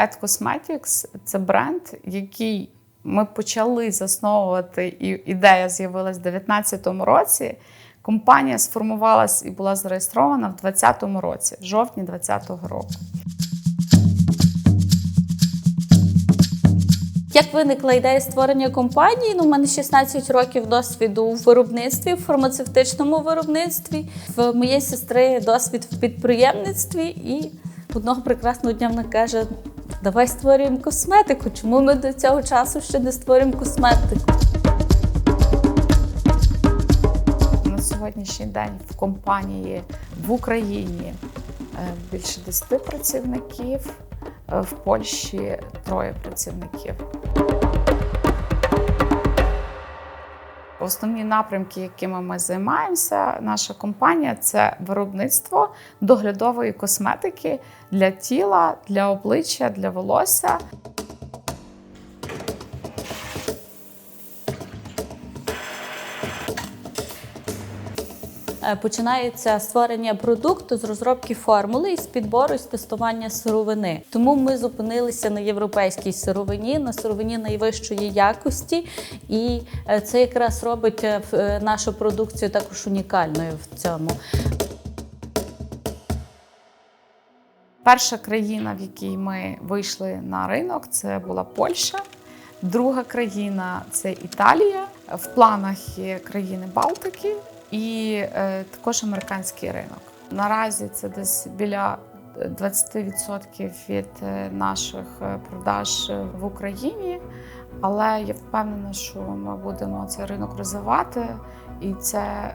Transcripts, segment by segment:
Ed Cosmetics – це бренд, який ми почали засновувати, і ідея з'явилась у 2019 році. Компанія сформувалась і була зареєстрована в 2020 році, в жовтні 2020 року. Як виникла ідея створення компанії? Ну, у мене 16 років досвіду у виробництві, в фармацевтичному виробництві. В моєї сестри досвід в підприємництві. І одного прекрасного дня вона каже: давай створюємо косметику. Чому ми до цього часу ще не створюємо косметику? На сьогоднішній день в компанії в Україні е, більше 10 працівників, е, в Польщі троє працівників. Основні напрямки, якими ми займаємося, наша компанія це виробництво доглядової косметики для тіла, для обличчя, для волосся. Починається створення продукту з розробки формули і з підбору і з тестування сировини. Тому ми зупинилися на європейській сировині, на сировині найвищої якості, і е, це якраз робить е, е, нашу продукцію також унікальною в цьому. Перша країна, в якій ми вийшли на ринок, це була Польща. Друга країна це Італія. В планах є країни Балтики і е, також американський ринок. Наразі це десь біля 20% від е, наших е, продаж е, в Україні. Але я впевнена, що ми будемо цей ринок розвивати, і це е,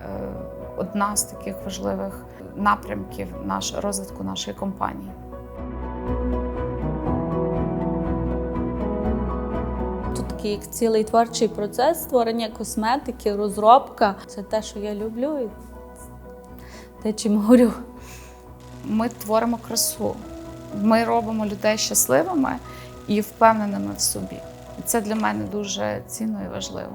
одна з таких важливих напрямків розвитку нашої компанії. Такий як цілий творчий процес створення косметики, розробка. Це те, що я люблю, і те, чим горю. Ми творимо красу. Ми робимо людей щасливими і впевненими в собі. І це для мене дуже цінно і важливо.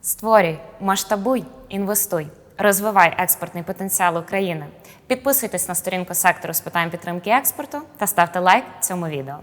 Створюй, масштабуй, інвестуй, розвивай експортний потенціал України. Підписуйтесь на сторінку сектору з питань підтримки експорту та ставте лайк цьому відео.